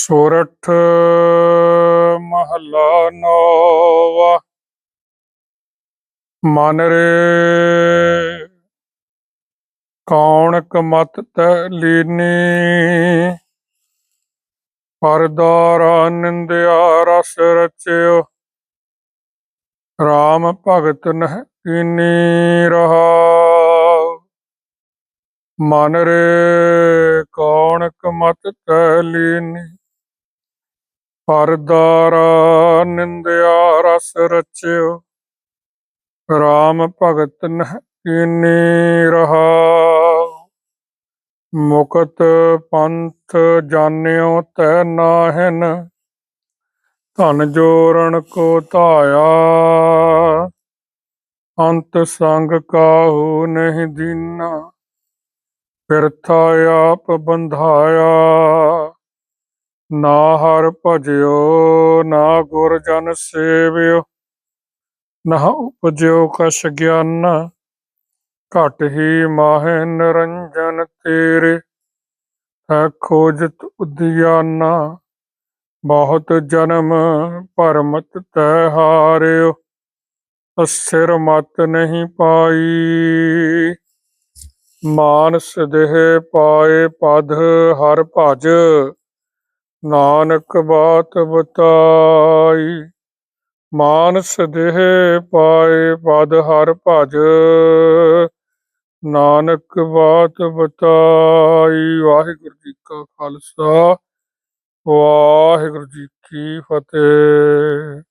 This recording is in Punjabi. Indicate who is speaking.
Speaker 1: ਸੋਰਠ ਮਹੱਲਾ ਨੌਵਾ। ਮਨ ਰੇ ਕੌਣ ਕਮਤ ਤੈ ਲੀਨੀ। ਪਰਦਾਰਾ ਨਿੰਦਿਆ ਰਸ ਰਚਿਓ। RAM ਭਗਤ ਨਹਿ ਕੀਨੀ ਰਹਾਉ ਮਨ ਰੇ ਕੌਣ ਕਮਤ ਤੈ ਲੀਨੀ। ਹਰਦਾਰਾ ਨਿੰਦਿਆ ਰਸ ਰਚਿਓ। RAM ਭਗਤ ਨਹਿ ਕੀਨੀ ਰਹਾਉ ਮੁਕਤ ਪੰਥ ਜਾਣਿਓ ਤੈ ਨਾਹਿਨ। ਧਨ ਜੋਰਨ ਕੋ ਧਾਇਆ। ਅੰਤ ਸੰਗ ਕਾਹੂ ਨਹੀਂ ਦੀਨਾ। ਫਿਰਥਾ ਆਪ ਬੰਧਾਇਆ। ਨਾ ਹਰ ਭਜਿਓ, ਨਾ ਗੁਰ ਜਨ ਸੇਵਿਓ, ਨਾ ਉਪਜਿਓ ਕਛ ਗਿਆਨ। ਘਟ ਹੀ ਮਾਹੇ ਨਿਰੰਜਨ ਤੇਰੇ, ਹੈ ਖੋਜਤ ਉਦਿਆਨਾ ਬਹੁਤ ਜਨਮ ਭਰਮਤ ਤੈ ਹਾਰਿਓ, ਅਸਿਰ ਮਤ ਨਹੀਂ ਪਾਈ। ਮਾਨਸ ਦੇਹ ਪਾਏ ਪਦ ਹਰ ਭਜ ਨਾਨਕ ਬਾਤ ਬਤਾਈ, ਮਾਨਸ ਦੇਹ ਪਾਏ ਪਦ ਹਰ ਭਜ। ਨਾਨਕ ਬਾਤ ਬਤਾਈ, ਵਾਹਿਗੁਰੂ ਜੀ ਕਾ ਖਾਲਸਾ, ਵਾਹਿਗੁਰੂ ਜੀ ਕੀ ਫਤਿਹ।